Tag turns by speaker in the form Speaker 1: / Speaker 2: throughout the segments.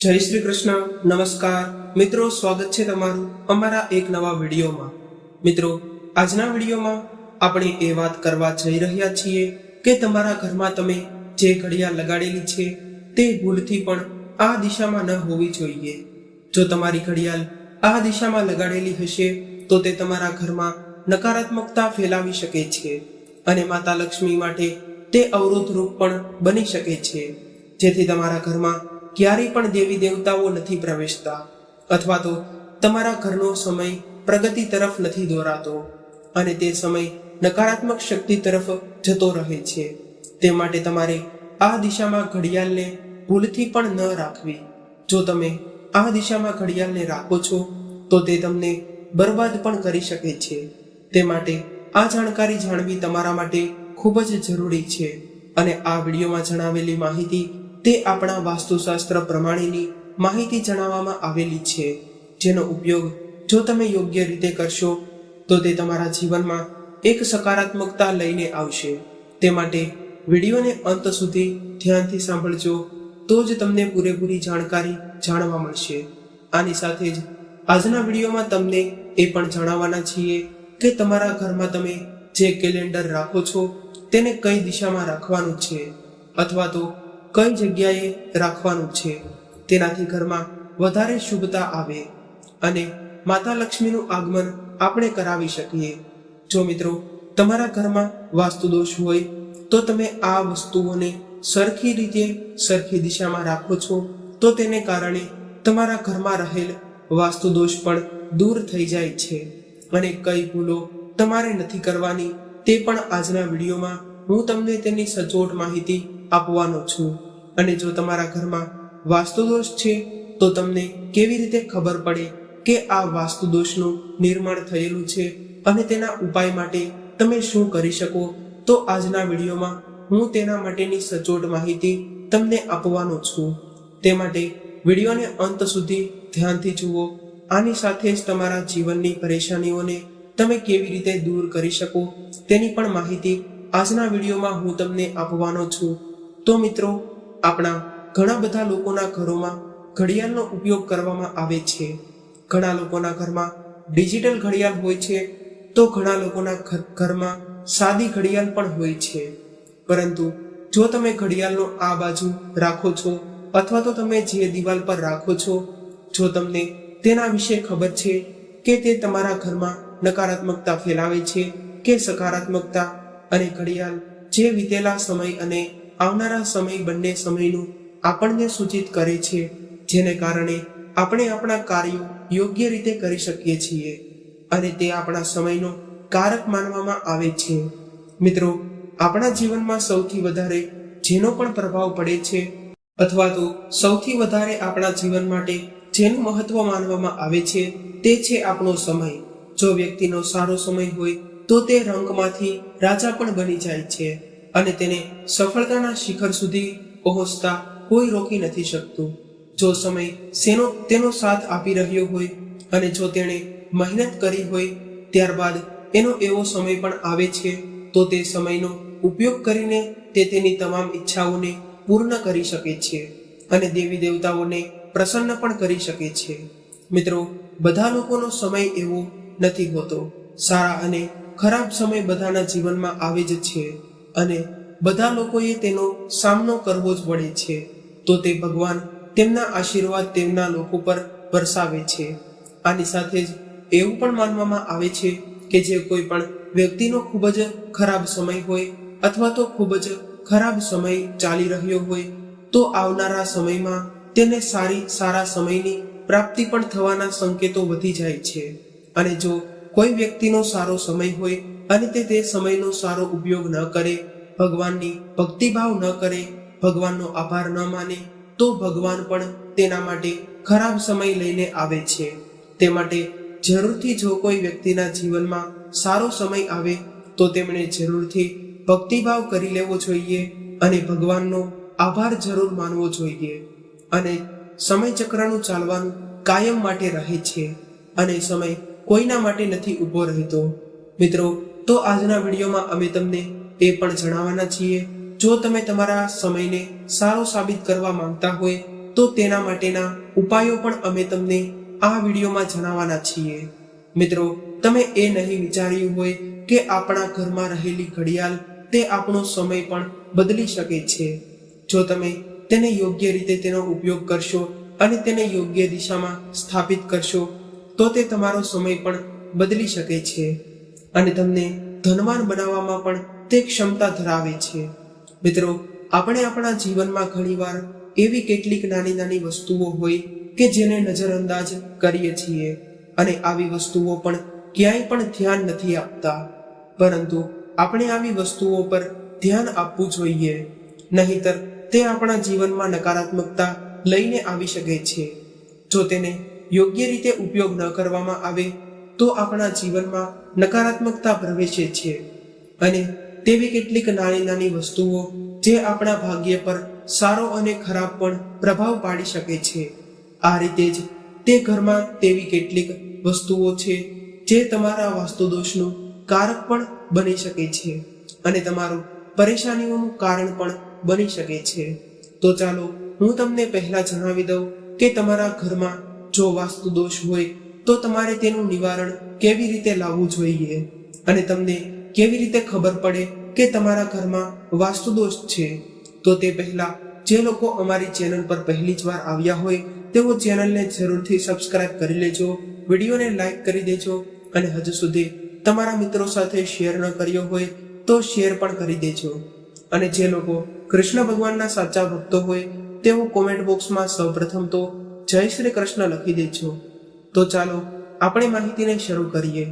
Speaker 1: જય શ્રી કૃષ્ણ, નમસ્કાર. મિત્રો, સ્વાગત છે તમારું અમારા એક નવા વિડીયોમાં. મિત્રો, આજના વિડીયોમાં આપણે એ વાત કરવા જઈ રહ્યા છીએ કે તમારા ઘરમાં તમે જે ઘડિયાળ લગાડેલી છે તે ભૂલથી પણ આ દિશામાં ન હોવી જોઈએ. જો તમારી ઘડિયાળ આ દિશામાં લગાડેલી હશે, તો તે તમારા ઘરમાં નકારાત્મકતા ફેલાવી શકે છે અને માતા લક્ષ્મી માટે તે અવરોધરૂપ પણ બની શકે છે. જેથી તમારા ઘરમાં ક્યારેય પણ દેવી દેવતાઓ નથી પ્રવેશતા અથવા તો તમારા ઘરનો સમય પ્રગતિ તરફ નથી દોરાતો અને તે સમય નકારાત્મક શક્તિ તરફ જતો રહે છે. તે માટે તમારે આ દિશામાં ઘડિયાળને ભૂલથી પણ ન રાખવી. જો તમે આ દિશામાં ઘડિયાળને રાખો છો, તો તે તમને બરબાદ પણ કરી શકે છે. તે માટે આ જાણકારી જાણવી તમારા માટે ખૂબ જ જરૂરી છે. અને આ વિડીયોમાં જણાવેલી માહિતી તે આપણા વાસ્તુશાસ્ત્ર પ્રમાણેની માહિતી જણાવવામાં આવેલી છે. જેનો ઉપયોગ જો તમે યોગ્ય રીતે કરશો, તો તે તમારા જીવનમાં એક સકારાત્મકતા લઈને આવશે. તે માટે વિડીયોને અંત સુધી ધ્યાનથી સાંભળજો, તો જ તમને પૂરેપૂરી જાણકારી જાણવા મળશે. આની સાથે જ આજના વિડીયોમાં તમને એ પણ જણાવવાના છીએ કે તમારા ઘરમાં તમે જે કેલેન્ડર રાખો છો, તેને કઈ દિશામાં રાખવાનું છે? અથવા તો કઈ જગ્યાએ રાખવાનું છે તેનાથી ઘરમાં વધારે શુભતા આવે અને માતા લક્ષ્મીનું આગમન આપણે કરાવી શકીએ. જો મિત્રો, તમારા ઘરમાં વાસ્તુદોષ હોય, તો તમે આ વસ્તુઓને સરખી રીતે સરખી દિશામાં રાખો છો, તો તેને કારણે તમારા ઘરમાં રહેલ વાસ્તુદોષ પણ દૂર થઈ જાય છે. અને કઈ ભૂલો તમારે નથી કરવાની, તે પણ આજના વિડીયોમાં હું તમને તેની સચોટ માહિતી આપવાનો છું. અને જો તમારા ઘરમાં વાસ્તુદોષ છે, તો તમને કેવી રીતે ખબર પડે કે આ વાસ્તુદોષનું નિર્માણ થયેલું છે અને તેના ઉપાય માટે તમે શું કરી શકો? તો આજના વિડીયોમાં હું તેના માટેની સચોટ માહિતી તમને આપવાનો છું. તે માટે વિડીયોને અંત સુધી ધ્યાનથી જુઓ. આની સાથે જ તમારા જીવનની પરેશાનીઓને તમે કેવી રીતે દૂર કરી શકો તેની પણ માહિતી આજના વિડીયોમાં હું તમને આપવાનો છું. તો મિત્રો, આપણા ઘણા બધા લોકોના ઘરોમાં ઘડિયાળનો ઉપયોગ કરવામાં આવે છે. ઘણા લોકોના ઘરમાં ડિજિટલ ઘડિયાળ હોય છે, તો ઘણા લોકોના ઘર- ઘરમાં સાદી ઘડિયાળ પણ હોય છે. પરંતુ જો તમે ઘડિયાળનો આ બાજુ રાખો છો, અથવા તો તમે જે દિવાલ પર રાખો છો, જો તમને તેના વિશે ખબર છે કે તે તમારા ઘરમાં નકારાત્મકતા ફેલાવે છે કે સકારાત્મકતા અને ઘડિયાળ જે વીતેલા સમય અને આવનારા સમય બંને સમયનું આપણને સૂચિત કરે છે, જેને કારણે આપણે આપણા કાર્યો યોગ્ય રીતે કરી શકીએ છીએ અને તે આપણા સમયનો કારક માનવામાં આવે છે. મિત્રો, આપણા જીવનમાં સૌથી વધારે જેનો પણ પ્રભાવ પડે છે અથવા તો સૌથી વધારે આપણા જીવન માટે જેનું મહત્વ માનવામાં આવે છે, તે છે આપણો સમય. જો વ્યક્તિનો સારો સમય હોય, તો તે રંગમાંથી રાજા પણ બની જાય છે. અને તેને સફળતાના શિખર સુધી પહોંચતા કોઈ રોકી નથી શકતું. જો સમય સેનો, તેનો સાથ આપી રહ્યો હોય અને જો તેણે મહેનત કરી હોય ત્યારબાદ એનો એવો સમય પણ આવે છે, તો તે સમયનો ઉપયોગ કરીને તે તેની તમામ ઈચ્છાઓને પૂર્ણ કરી શકે છે અને દેવી દેવતાઓને પ્રસન્ન પણ કરી શકે છે. મિત્રો, બધા લોકોનો સમય એવો નથી હોતો. સારા અને ખરાબ સમય બધાના જીવનમાં આવે જ છે. અને બધા લોકોએ તેનો સામનો કરવો જ પડે છે. તો તે ભગવાન તેમના આશીર્વાદ તેમના લોકો પર વરસાવે છે. આની સાથે જ એવું પણ માનવામાં આવે છે કે જે કોઈ પણ વ્યક્તિનો ખૂબ જ ખરાબ સમય હોય અથવા તો ખૂબ જ ખરાબ સમય ચાલી રહ્યો હોય, તો આવનારા સમયમાં તેને સારી સારા સમયની પ્રાપ્તિ પણ થવાના સંકેતો વધી જાય છે. અને જો કોઈ વ્યક્તિનો સારો સમય હોય અને તે તે સમયનો સારો ઉપયોગ ન કરે, ભગવાનની ભક્તિભાવ ન કરે, ભગવાનનો આભાર ન માને, તો ભગવાન પણ તેના માટે ખરાબ સમય લઈને આવે છે. તે માટે જરૂરથી જો કોઈ વ્યક્તિના જીવનમાં સારો સમય આવે, તો તેમણે જરૂરથી ભક્તિભાવ કરી લેવો જોઈએ અને ભગવાનનો આભાર જરૂર માનવો જોઈએ. અને સમય ચક્રનું ચાલવાનું કાયમ માટે રહે છે અને સમય કોઈના માટે નથી ઊભો રહેતો. મિત્રો તો આજના વિડીયોમાં અમે તમને એ પણ જણાવવાના છીએ, જો તમે તમારા સમયને સારો સાબિત કરવા માંગતા હોય, તો તેના માટેના ઉપાયો પણ અમે તમને આ વિડીયોમાં જણાવવાના છીએ. મિત્રો, તમે એ નહીં વિચાર્યું હોય કે આપણા ઘરમાં રહેલી ઘડિયાળ તે આપણો સમય પણ બદલી શકે છે. જો તમે તેને યોગ્ય રીતે તેનો ઉપયોગ કરશો અને તેને યોગ્ય દિશામાં સ્થાપિત કરશો, તો તે તમારો સમય પણ બદલી શકે છે. અને તમને ધનવાન બનાવવામાં પણ તે ક્ષમતા ધરાવે છે. મિત્રો, આપણે આપણા જીવનમાં ઘણીવાર એવી કેટલીક નાની નાની વસ્તુઓ હોય કે જેને નજરઅંદાજ કરીએ છીએ અને આવી વસ્તુઓ પણ ક્યાંય પણ ધ્યાન નથી આપતા. પરંતુ આપણે આવી વસ્તુઓ પર ધ્યાન આપવું જોઈએ. નહીતર તે આપણા જીવનમાં નકારાત્મકતા લઈને આવી શકે છે. જો તેને યોગ્ય રીતે ઉપયોગ ન કરવામાં આવે તો આપણા જીવનમાં નકારાત્મકતા પ્રવેશે છે. અને તેવી કેટલીક નાની નાની વસ્તુઓ જે આપણા ભાગ્ય પર સારો અને ખરાબ પણ પ્રભાવ પાડી શકે છે. આ રીતે જ તે ઘરમાં તેવી કેટલીક વસ્તુઓ છે જે તમારા વાસ્તુદોષનું કારક પણ બની શકે છે અને તમારું પરેશાનીઓનું કારણ પણ બની શકે છે. તો ચાલો હું તમને પહેલા જણાવી દઉં કે તમારા ઘરમાં જો વાસ્તુ દોષ હોય તો તમારે તેનું નિવારણ કેવી રીતે લાવવું જોઈએ? અને તમને કેવી રીતે ખબર પડે કે તમારા ઘરમાં વાસ્તુ દોષ છે? તો તે પહેલા જે લોકો અમારી ચેનલ પર પહેલી જ વાર આવ્યા હોય, તેઓ ચેનલને જરૂરથી સબસ્ક્રાઇબ કરી લેજો, વિડીયોને લાઈક કરી દેજો, અને હજુ સુધી તમારા મિત્રો સાથે શેર ન કર્યો હોય તો શેર પણ કરી દેજો. અને જે લોકો કૃષ્ણ ભગવાનના સાચા ભક્તો હોય, તેઓ કોમેન્ટ બોક્સમાં સૌપ્રથમ તો જય શ્રી કૃષ્ણ લખી દેજો. તો ચાલો આપણે માહિતીને શરૂ કરીએ.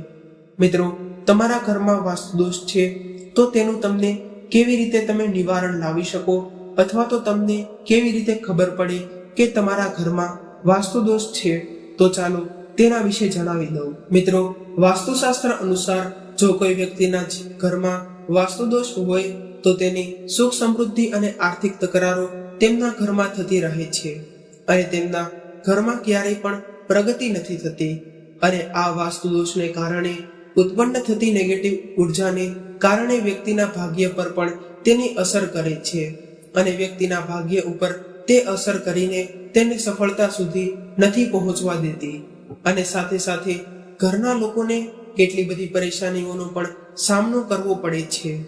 Speaker 1: મિત્રો, તમારા ઘરમાં વાસ્તુદોષ છે, તો તેનું તમને કેવી રીતે તમે નિવારણ લાવી શકો? અથવા તો તમને કેવી રીતે ખબર પડે કે તમારા ઘરમાં વાસ્તુદોષ છે? તો ચાલો તેના વિશે જણાવી દઉં. મિત્રો, વાસ્તુશાસ્ત્ર અનુસાર જો કોઈ વ્યક્તિના ઘરમાં વાસ્તુદોષ હોય, તો તેની સુખ સમૃદ્ધિ અને આર્થિક તકરારો તેમના ઘરમાં થતી રહે છે. અને તેમના ઘરમાં ક્યારેય પણ પ્રગતિ નથી થતી અને આ વાસ્તુ દોષને કારણે ઉત્પન્ન થતી નેગેટિવ ઉર્જાને કારણે વ્યક્તિના ભાગ્ય પર પણ તેની અસર કરે છે અને વ્યક્તિના ભાગ્ય ઉપર તે અસર કરીને તેને સફળતા સુધી નથી પહોંચવા દેતી. અને સાથે સાથે ઘરના લોકોને કેટલી બધી પરેશાનીઓનો પણ સામનો કરવો પડે છે.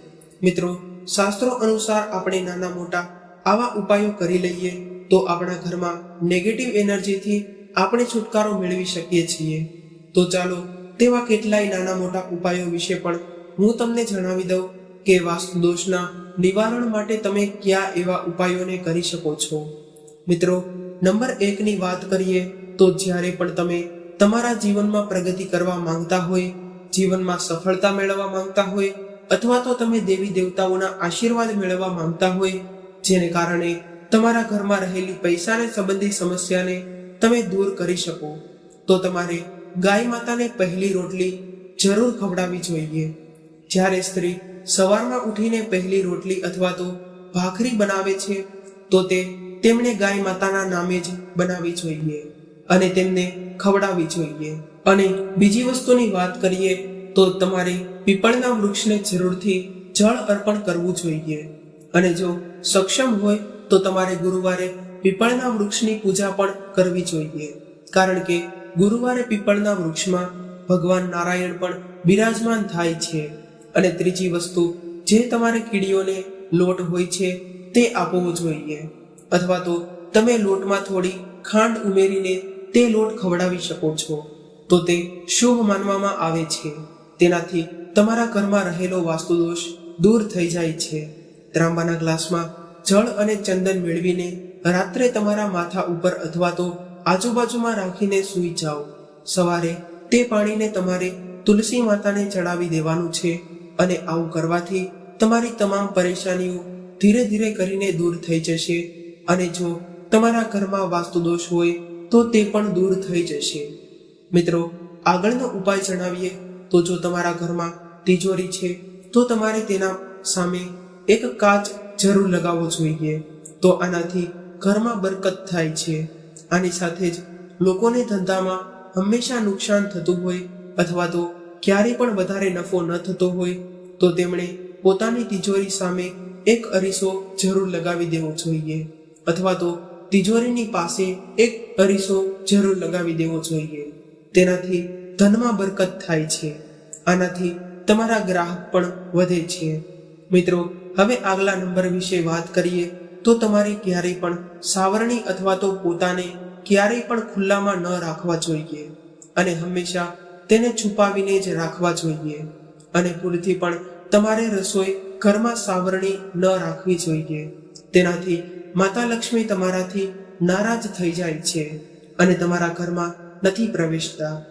Speaker 1: મિત્રો, શાસ્ત્રો અનુસાર આપણે નાના મોટા આવા ઉપાયો કરી લઈએ તો આપણા ઘરમાં નેગેટિવ એનર્જીથી આપણે છુટકારો મેળવી શકીએ છીએ. તો ચાલો, તેવા કેટલાય નાના મોટા ઉપાયો વિશે પણ હું તમને જણાવી દઉં કે વાસ્તુ દોષના નિવારણ માટે તમે કયા એવા ઉપાયોને કરી શકો છો. મિત્રો, નંબર એકની વાત કરીએ તો જ્યારે પણ તમે તમારા જીવનમાં પ્રગતિ કરવા માંગતા હોય, જીવનમાં સફળતા મેળવવા માંગતા હોય, અથવા તો તમે દેવી દેવતાઓના આશીર્વાદ મેળવવા માંગતા હોય, જેને કારણે તમારા ઘરમાં રહેલી પૈસાને સંબંધી સમસ્યાને તમે દૂર કરી શકો. તો તમારે ગાય માતાને પહેલી રોટલી જરૂર ખવડાવવી જોઈએ. જ્યારે સ્ત્રી સવારમાં ઉઠીને પહેલી રોટલી અથવા તો ભાખરી બનાવે છે, તો તે તેમણે ગાય માતાના નામે જ બનાવવી જોઈએ અને તેમને ખવડાવવી જોઈએ. અને બીજી વસ્તુની વાત કરીએ, તો તમારે પીપળના વૃક્ષને જરૂરથી જળ અર્પણ કરવું જોઈએ. અને જો સક્ષમ હોય, તો તમારે ગુરુવારે પીપળના વૃક્ષની પૂજા પણ કરવી જોઈએ. કારણ કે ગુરુવારે પીપળના વૃક્ષમાં ભગવાન નારાયણ પણ બિરાજમાન થાય છે. અને ત્રીજી વસ્તુ, જે તમારે કીડીઓને લોટ હોય છે, તે આપવો જોઈએ. અથવા તો તમે લોટમાં થોડી ખાંડ ઉમેરીને તે લોટ ખવડાવી શકો છો. તો તે શુભ માનવામાં આવે છે. તેનાથી તમારા ઘરમાં રહેલો વાસ્તુદોષ દૂર થઈ જાય છે. ત્રાંબાના ગ્લાસમાં જળ અને ચંદન મેળવીને રાત્રે તમારા માથા ઉપર અથવા તો આજુબાજુમાં રાખીને સૂઈ જાઓ. સવારે તે પાણીને તમારે તુલસી માતાને ચડાવી દેવાનું છે અને આવું કરવાથી તમારી તમામ પરેશાનીઓ ધીરે ધીરે કરીને દૂર થઈ જશે અને જો તમારા ઘરમાં વાસ્તુદોષ હોય તો તે પણ દૂર થઈ જશે. મિત્રો, આગળનો ઉપાય જણાવીએ તો જો તમારા ઘરમાં તિજોરી છે તો તમારે તેના સામે એક કાચ જરૂર લગાવવો જોઈએ. તો આનાથી ઘરમાં બરકત થાય છે. આની સાથે જ લોકોને ધંધામાં હંમેશા નુકસાન થતું હોય અથવા તો ક્યારેય પણ વધારે નફો ન થતો હોય, તો તેમણે પોતાની તિજોરી સામે એક અરીસો જરૂર લગાવી દેવો જોઈએ અથવા તો તિજોરીની પાસે એક અરીસો જરૂર લગાવી દેવો જોઈએ. તેનાથી ધનમાં બરકત થાય છે. આનાથી તમારા ગ્રાહક પણ વધે છે. મિત્રો, હવે આગલા નંબર વિશે વાત કરીએ તો તમારે ક્યારેય પણ સાવરણી અથવા તો પોતાને ક્યારેય પણ ખુલ્લામાં ન રાખવા જોઈએ અને હંમેશા તેને છુપાવીને જ રાખવા જોઈએ. અને ભૂલથી પણ તમારે રસોઈ ઘરમાં સાવરણી ન રાખવી જોઈએ. તેનાથી માતા લક્ષ્મી તમારાથી નારાજ થઈ જાય છે અને તમારા ઘરમાં નથી પ્રવેશતા.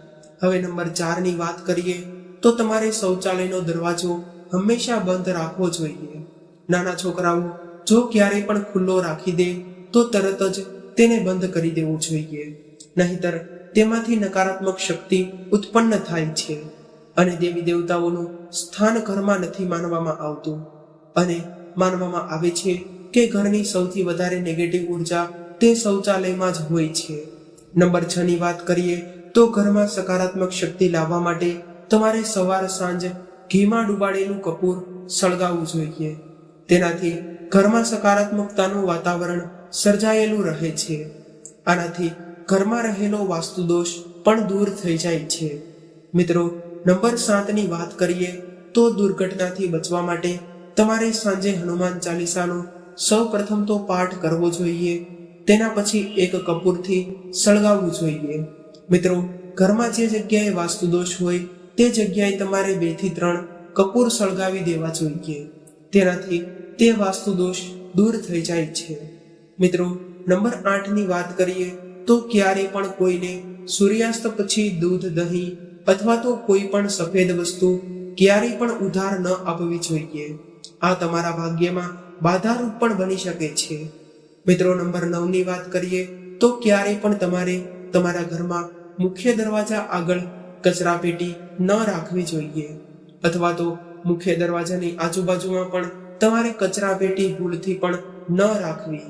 Speaker 1: હવે નંબર ચારની વાત કરીએ તો તમારે શૌચાલયનો દરવાજો હંમેશા બંધ રાખવો જોઈએ. નાના છોકરાઓ જો ક્યારેય પણ ખુલ્લો રાખી દે, તો તરત જ તેને બંધ કરી દેવું જોઈએ. નહીતર તેમાંથી નકારાત્મક શક્તિ ઉત્પન્ન થાય છે અને દેવી દેવતાઓનું સ્થાન ઘરમાં નથી માનવામાં આવતું. અને માનવામાં આવે છે કે ઘરની સૌથી વધારે નેગેટિવ ઊર્જા તે શૌચાલયમાં જ હોય છે. નંબર છ ની વાત કરીએ, તો ઘરમાં સકારાત્મક શક્તિ લાવવા માટે તમારે સવાર સાંજ ઘીમાં ડુબાડેલું કપૂર સળગાવવું જોઈએ. તેનાથી ઘરમાં સકારાત્મકતાનું વાતાવરણ સર્જાયેલું રહે છે. આનાથી ઘરમાં રહેલો વાસ્તુદોષ પણ દૂર થઈ જાય છે. મિત્રો, નંબર સાતની વાત કરીએ તો દુર્ઘટનાથી બચવા માટે તમારે સાંજે હનુમાન ચાલીસાનો સૌ પ્રથમ તો પાઠ કરવો જોઈએ. તેના પછી એક કપૂરથી સળગાવવું જોઈએ. મિત્રો, ઘરમાં જે જગ્યાએ વાસ્તુદોષ હોય તે જગ્યાએ તમારે બેથી ત્રણ કપૂર સળગાવી દેવા જોઈએ. તેનાથી તે વાસ્તુદોષ દૂર થઈ જાય છે. મિત્રો, નંબર આઠની વાત કરીએ તો ક્યારે પણ કોઈને સૂર્યાસ્ત પછી દૂધ, દહીં અથવા તો કોઈ પણ સફેદ વસ્તુ ક્યારેય પણ ઉધાર ન આપવી જોઈએ. આ તમારા ભાગ્યમાં બાધારૂપ પણ બની શકે છે. મિત્રો, નંબર નવની વાત કરીએ તો ક્યારેય પણ તમારે તમારા ઘરમાં મુખ્ય દરવાજા આગળ કચરા પેટી ન રાખવી જોઈએ. અથવા તો મુખ્ય દરવાજાની આજુબાજુમાં પણ તમારે કચરા પેટી ભૂલથી પણ ન રાખવી.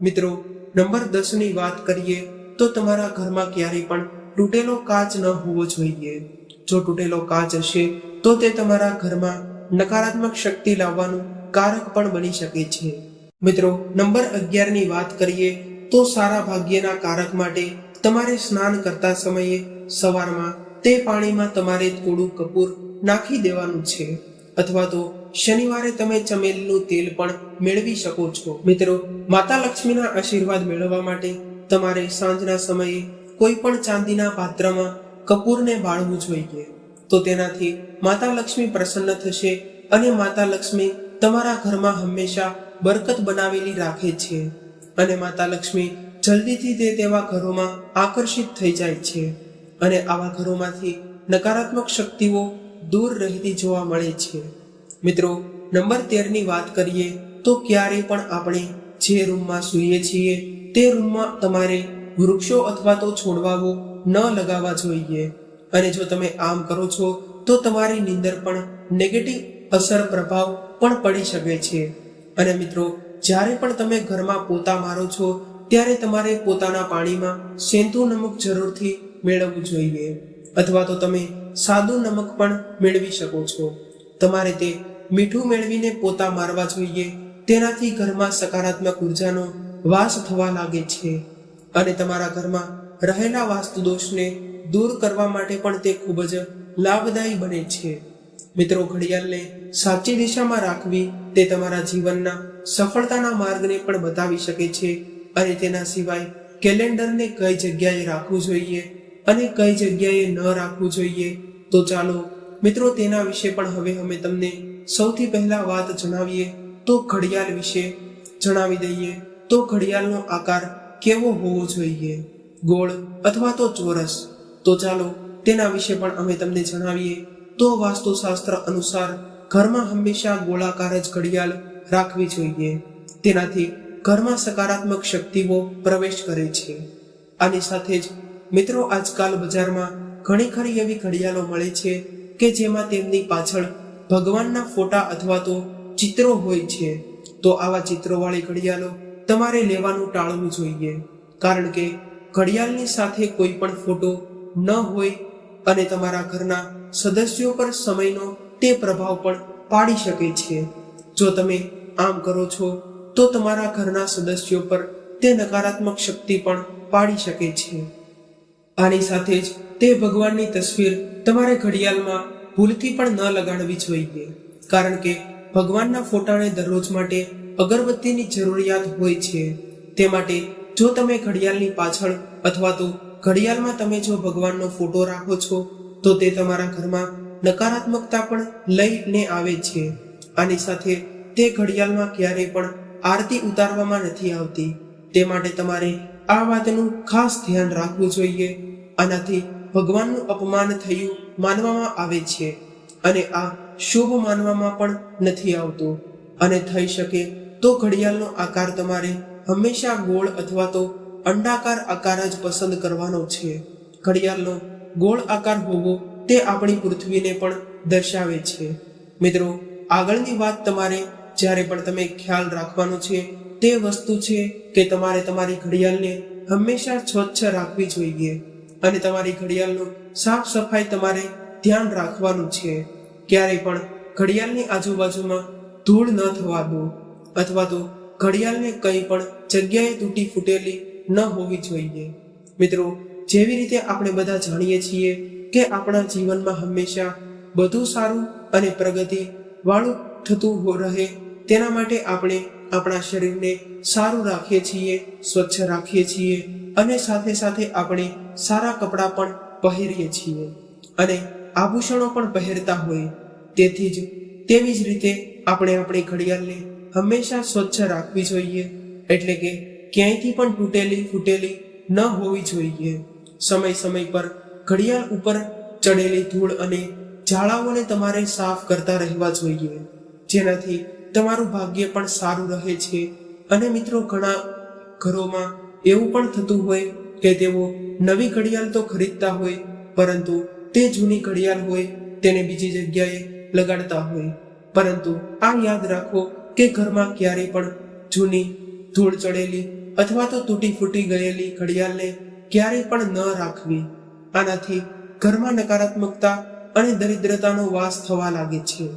Speaker 1: મિત્રો, નંબર દસની વાત કરીએ તો તમારા ઘરમાં ક્યારેય પણ તૂટેલો કાચ ન હોવો જોઈએ. જો તૂટેલો કાચ હશે, તો તે તમારા ઘરમાં નકારાત્મક શક્તિ લાવવાનું કારક પણ બની શકે છે. મિત્રો, નંબર અગિયારની વાત કરીએ તો સારા ભાગ્યના કારક માટે તમારે સ્નાન કરતા સમયે સવારમાં તે પાણીમાં તમારે થોડું કપૂર નાખી દેવાનું છે. અથવા તો શનિવારે તમે ચમેલીનું તેલ પણ મેળવી શકો છો. મિત્રો, માતા લક્ષ્મીના આશીર્વાદ મેળવવા માટે તમારે સાંજના સમયે કોઈ પણ ચાંદીના પાત્રમાં કપૂરને બાળવું જોઈએ. તો તેનાથી માતા લક્ષ્મી પ્રસન્ન થશે અને માતા લક્ષ્મી તમારા ઘરમાં હંમેશા બરકત બનાવેલી રાખે છે અને માતા લક્ષ્મી જલ્દીથી તે તેવા ઘરોમાં આકર્ષિત થઈ જાય છે અને આવા ઘરોમાંથી નકારાત્મક શક્તિઓ દૂર રહેતી જોવા મળે છે. મિત્રો, નંબર તેરની વાત કરીએ તો ક્યારે પણ આપણે જે રૂમમાં સૂઈએ છીએ, તે રૂમમાં તમારે વૃક્ષો અથવા તો છોડવાઓ ન લગાવવા જોઈએ. અને જો તમે આમ કરો છો, તો તમારી નીંદર પણ નેગેટિવ અસર પ્રભાવ પણ પડી શકે છે. અને મિત્રો, જ્યારે પણ તમે ઘરમાં પોતા મારો છો, ત્યારે તમારે પોતાના પાણીમાં સેંતુ નમક જરૂરથી મેળવવું જોઈએ. અથવા તો તમે સાદું નમક પણ મેળવી શકો છો. તમારે તે મીઠું મેળવીને પોતા મારવા જોઈએ. તેનાથી ઘરમાં સકારાત્મક ઉર્જાનો વાસ થવા લાગે છે. અને તમારા ઘરમાં રહેલા વાસ્તુ દોષને દૂર કરવા માટે પણ તે ખૂબ જ લાભદાયી બને છે. મિત્રો, ઘડિયાળને સાચી દિશામાં રાખવી તે તમારા જીવનના સફળતાના માર્ગને પણ બતાવી શકે છે. અને તેના સિવાય કેલેન્ડરને કઈ જગ્યાએ રાખવું જોઈએ અને કઈ જગ્યાએ ન રાખવું જોઈએ. તો ચાલો મિત્રો, તેના વિશે પણ હવે અમે તમને સૌથી પહેલા વાત જણાવીએ તો ઘડિયાળ વિશે જણાવી દઈએ તો ઘડિયાળનો આકાર કેવો હોવો જોઈએ? ગોળ અથવા તો ચોરસ? તો ચાલો તેના વિશે પણ અમે તમને જણાવીએ તો વાસ્તુશાસ્ત્ર અનુસાર ઘરમાં હંમેશા ગોળાકાર જ ઘડિયાળ રાખવી જોઈએ. તેનાથી ઘરમાં સકારાત્મક શક્તિઓ પ્રવેશ કરે છે. આની સાથે જ મિત્રો આજકાલ બજારમાં ઘણી ખરી એવી ઘડિયાળો મળે છે કે જેમાં તેમની પાછળ ભગવાનના ફોટા અથવા તો ચિત્રો હોય છે, તો આવા ચિત્રોવાળી ઘડિયાળો તમારે લેવાનું ટાળવું જોઈએ. કારણ કે ઘડિયાળની સાથે કોઈ પણ ફોટો ન હોય અને તમારા ઘરના સદસ્યો પર સમયનો તે પ્રભાવ પણ પાડી શકે છે. જો તમે આમ કરો છો, તો તમારા ઘરના સદસ્યો પર તે નકારાત્મક શક્તિ પણ પાડી શકે છે. આની સાથે જ તે ભગવાનની તસવીર તમારે ઘડિયાળમાં ભૂલથી પણ ન લગાડવી જોઈએ. કારણ કે ભગવાનના ફોટાને દરરોજ માટે અગરબત્તીની જરૂરિયાત હોય છે. તે માટે જો તમે ઘડિયાળની પાછળ અથવા તો ઘડિયાળમાં તમે જો ભગવાનનો ફોટો રાખો છો, તો તે તમારા ઘરમાં નકારાત્મકતા પણ લઈને આવે છે. આની સાથે તે ઘડિયાળમાં ક્યારેય પણ આરતી ઉતારવામાં નથી આવતી. તે માટે તમારે આ વાતનું ખાસ ધ્યાન રાખવું જોઈએ. આનાથી ભગવાનનું અપમાન થયું માનવામાં આવે છે અને આ શુભ માનવામાં પણ નથી આવતું. અને થઈ શકે તો ઘડિયાળનો આકાર તમારે હંમેશા ગોળ અથવા તો અંડાકાર આકાર જ પસંદ કરવાનો છે. ઘડિયાળનો ગોળ આકાર હોવો તે આપણી પૃથ્વીને પણ દર્શાવે છે. મિત્રો, આગળની વાત તમારે જ્યારે પણ તમે ખ્યાલ રાખવાનો છે તે વસ્તુ છે કે તમારે તમારી ઘડિયાળને હંમેશા સ્વચ્છ રાખવી જોઈએ. અને તમારી ઘડિયાળનું સાફ સફાઈ તમારે ધ્યાન રાખવાનું છે. ક્યારેય પણ ઘડિયાળની આજુબાજુમાં ધૂળ ન થવા દો અથવા તો ઘડિયાળને કંઈ પણ જગ્યાએ તૂટી ફૂટેલી ન હોવી જોઈએ. મિત્રો, જેવી રીતે આપણે બધા જાણીએ છીએ કે આપણા જીવનમાં હંમેશા બધું સારું અને પ્રગતિ વાળું થતું રહે, તેના માટે આપણે આપણા શરીરને સારું રાખીએ છીએ, સ્વચ્છ રાખીએ છીએ અને સાથે સાથે આપણે સારા કપડાં પણ પહેરીએ છીએ અને આભૂષણો પણ પહેરતા હોય તેથી જ તેવી જ રીતે આપણે આપણી ઘડિયાળને હંમેશા સ્વચ્છ રાખવી જોઈએ એટલે કે ક્યાંયથી પણ તૂટેલી ફૂટેલી ન હોવી જોઈએ. સમય સમય પર ઘડિયાળ ઉપર ચડેલી ધૂળ અને ઝાડાઓને તમારે સાફ કરતા રહેવા જોઈએ. જેનાથી તમારું ભાગ્ય પણ સારું રહે છે. અને મિત્રો, ઘણા ઘરોમાં એવું પણ થતું હોય કે તેઓ નવી ઘડિયાળ તો ખરીદતા હોય, પરંતુ તે જૂની ઘડિયાળ હોય તેને બીજી જગ્યાએ લગાડતા હોય. પરંતુ આ યાદ રાખો કે ઘરમાં ક્યારે પણ જૂની ધૂળ ચડેલી અથવા તો તૂટી ફૂટી ગયેલી ઘડિયાળને ક્યારેય પણ ન રાખવી. આનાથી ઘરમાં નકારાત્મકતા અને દરિદ્રતાનો વાસ થવા લાગે છે.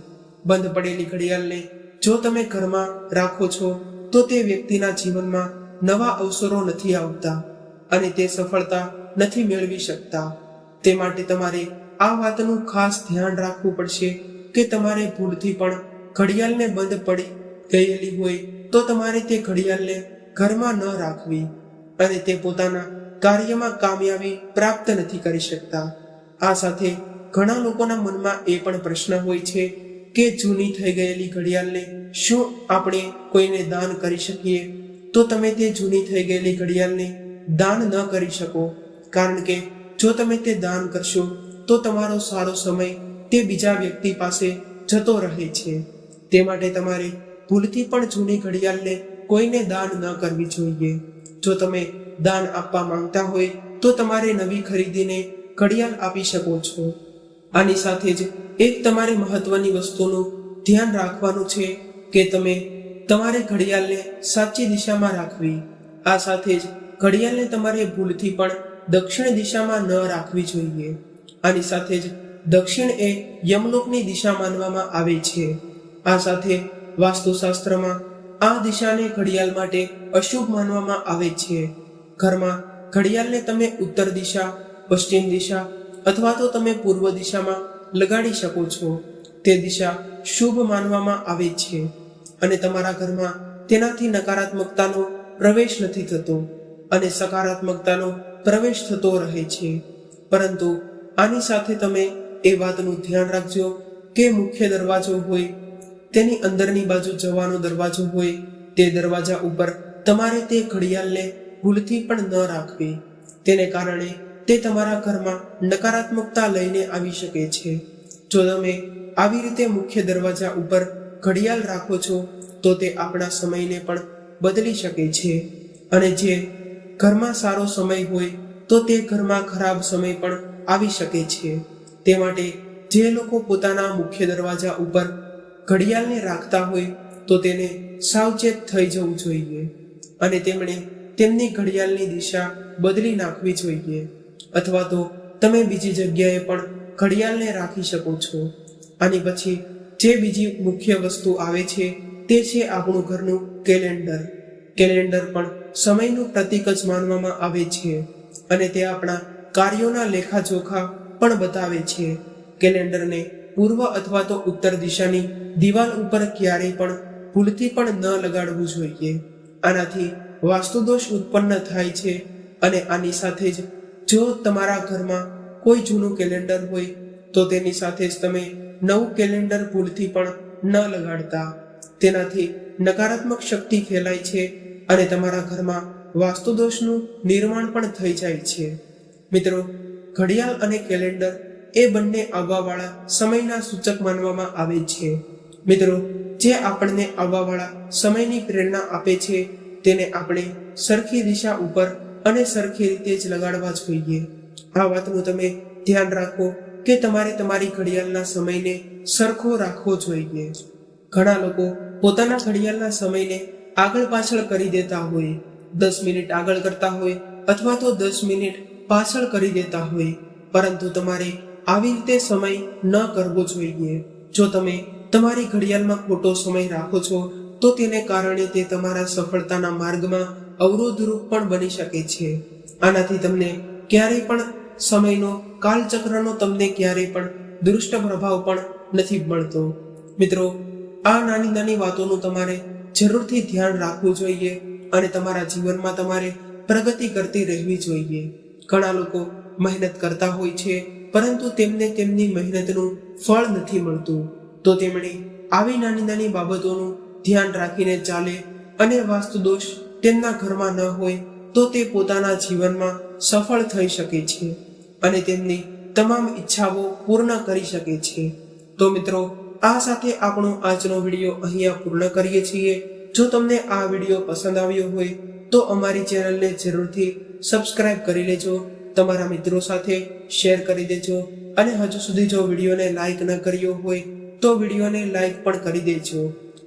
Speaker 1: બંધ પડેલી ઘડિયાળને જો તમે ઘરમાં રાખો છો, તો તે વ્યક્તિના જીવનમાં નવા અવસરો નથી આવતા. અને તે સફળતા નથી મેળવી શકતા. તે માટે તમારે આ વાતનું ખાસ ધ્યાન રાખવું પડશે કે તમારે ભૂલથી પણ ઘડિયાળને બંધ પડી ગયેલી હોય તો તમારે તે ઘડિયાળને ઘરમાં ન રાખવી અને તે પોતાના કાર્યમાં કામયાબી પ્રાપ્ત નથી કરી શકતા. આ સાથે ઘણા લોકોના મનમાં એ પણ પ્રશ્ન હોય છે કે જૂની થઈ ગયેલી ઘડિયાળને શું આપણે કોઈને દાન કરી શકીએ? તો તમે તે જૂની થઈ ગયેલી ઘડિયાળને દાન ન કરી શકો. કારણ કે જો તમે તે દાન કરશો, તો તમારો સારો સમય તે બીજા વ્યક્તિ પાસે જતો રહે છે. તે માટે તમારે ભૂલથી પણ જૂની ઘડિયાળને કોઈને દાન ન કરવી જોઈએ. જો તમે દાન આપવા માંગતા હોય, તો તમારે નવી ખરીદીને ઘડિયાળ આપી શકો છો. આની સાથે જ એક તમારે મહત્વની વસ્તુનું ધ્યાન રાખવાનું છે કે તમે તમારે ઘડિયાળને સાચી દિશામાં રાખવી. આ સાથે જ ઘડિયાળને તમારે ભૂલથી પણ દક્ષિણ દિશામાં ન રાખવી જોઈએ. આની સાથે જ દક્ષિણ એ યમલોકની દિશા માનવામાં આવે છે. આ સાથે વાસ્તુશાસ્ત્રમાં આ દિશાને ઘડિયાળ માટે અશુભ માનવામાં આવે છે. ઘરમાં ઘડિયાળને તમે ઉત્તર દિશા, પશ્ચિમ દિશા અથવા તો તમે પૂર્વ દિશામાં લગાડી શકો છો. તે દિશા શુભ માનવામાં આવે છે અને તમારા ઘરમાં તેનાથી નકારાત્મકતાનો પ્રવેશ નથી થતો. અને સકારાત્મકતાનો પ્રવેશ થતો રહે છે. પરંતુ આની સાથે તમે એ વાતનું ધ્યાન રાખજો કે મુખ્ય દરવાજો હોય, તેની અંદરની બાજુ જવાનો દરવાજો હોય, તે દરવાજા ઉપર તમારે તે ઘડિયાળને ભૂલથી પણ ન રાખવી. તેને કારણે તે તમારા ઘરમાં નકારાત્મકતા લઈને આવી શકે છે. જો તમે આવી રીતે મુખ્ય દરવાજા ઉપર ઘડિયાળ રાખો છો, તો તે આપણા સમયને પણ બદલી શકે છે. અને જે ઘરમાં સારો સમય હોય તો તે ઘરમાં ખરાબ સમય પણ આવી શકે છે. તે માટે જે લોકો પોતાના મુખ્ય દરવાજા ઉપર ઘડિયાળને રાખતા હોય તો તેને સાવચેત થઈ જવું જોઈએ અને તેમણે તેમની ઘડિયાળની દિશા બદલી નાખવી જોઈએ. અથવા તો તમે બીજી જગ્યાએ પણ ઘડિયાળને રાખી શકો છો. આની પછી જે બીજી મુખ્ય વસ્તુ આવે છે તે છે આપણું ઘરનું કેલેન્ડર. કેલેન્ડર પણ સમયનું પ્રતીક જ માનવામાં આવે છે અને તે આપણા કાર્યોના લેખાજોખા પણ બતાવે છે. કેલેન્ડરને પૂર્વ અથવા તો ઉત્તર દિશાની દિવાલ ઉપર ક્યારેય પણ ભૂલથી પણ ન લગાડવું જોઈએ. આનાથી વાસ્તુદોષ ઉત્પન્ન થાય છે અને આની સાથે જ જો તમારા ઘરમાં કોઈ જૂનું કેલેન્ડર હોય, તો તેની સાથે જ તમે નવું કેલેન્ડર ભૂલથી પણ ન લગાડતા. તેનાથી નકારાત્મક શક્તિ ફેલાય છે અને તમારા ઘરમાં વાસ્તુદોષનું નિર્માણ પણ થઈ જાય છે. મિત્રો, ઘડિયાળ અને કેલેન્ડર એ બંને આવવાવાળા સમયના સૂચક માનવામાં આવે છે. મિત્રો, જે આપણને આવવાવાળા સમયની પ્રેરણા આપે છે, તેને આપણે સરખી દિશા ઉપર અને સરખી રીતે જ લગાડવા જોઈએ. આ વાતનું તમે ધ્યાન રાખો કે તમારે તમારી ઘડિયાળના સમયને સરખો રાખવો જોઈએ. ઘણા લોકો પોતાના ઘડિયાળના સમયને આગળ પાછળ કરી દેતા હોય, દસ મિનિટ આગળ કરતા હોય, અથવા તો દસ મિનિટ પાછળ કરી દેતા હોય. પરંતુ તમારે આવી રીતે સમય ન કરવો જોઈએ. જો તમે તમારી ઘડિયાળમાં ખોટો સમય રાખો છો, તો તેને કારણે તે તમારા સફળતાના માર્ગમાં અવરોધરૂપ પણ બની શકે છે. આનાથી તમને ક્યારેય પણ સમયનો કાલચક્રનો તમને ક્યારેય પણ દુષ્ટ પ્રભાવ પણ નથી મળતો. મિત્રો, આ નાની નાની વાતોનું તમારે જરૂરથી ધ્યાન રાખવું જોઈએ અને તમારા જીવનમાં તમારે પ્રગતિ કરતી રહેવી જોઈએ. ઘણા લોકો મહેનત કરતા હોય છે, પરંતુ તેમને તેમની મહેનતનું ફળ નથી મળતું. તો તેમણે આવી નાની નાની બાબતોનું ધ્યાન રાખીને ચાલે અને વાસ્તુ દોષ તેમના ઘરમાં ન હોય, તો તે પોતાના જીવનમાં સફળ થઈ શકે છે અને તેમની તમામ ઈચ્છાઓ પૂર્ણ કરી શકે છે. તો મિત્રો આ સાથે આપણો આજનો વીડિયો અહીંયા પૂર્ણ કરીએ છીએ. જો તમને આ વીડિયો પસંદ આવ્યો હોય, તો અમારી ચેનલને જરૂરથી સબસ્ક્રાઇબ કરી લેજો, તમારા મિત્રો સાથે શેર કરી દેજો, અને હજુ સુધી જો વિડીયોને લાઈક ન કર્યો હોય, તો વિડીયોને લાઈક પણ કરી દેજો.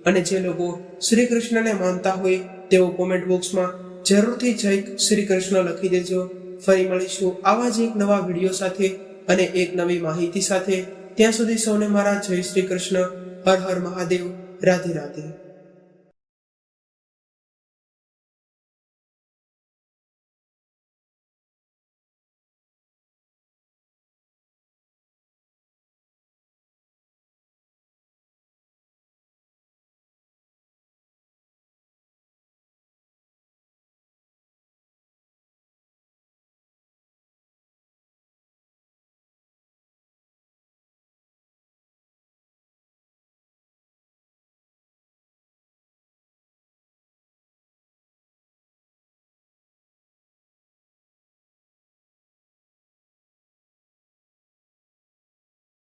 Speaker 1: અને જે લોકો શ્રી કૃષ્ણને માનતા હોય, તેઓ કોમેન્ટ બોક્સમાં જરૂરથી જય શ્રી કૃષ્ણ લખી દેજો. ફરી મળીશું આવા જ એક નવા વીડિયો સાથે અને એક નવી માહિતી સાથે. ત્યાં સુધી સૌને મારા જય શ્રી કૃષ્ણ હર હર મહાદેવ રાધે રાધે.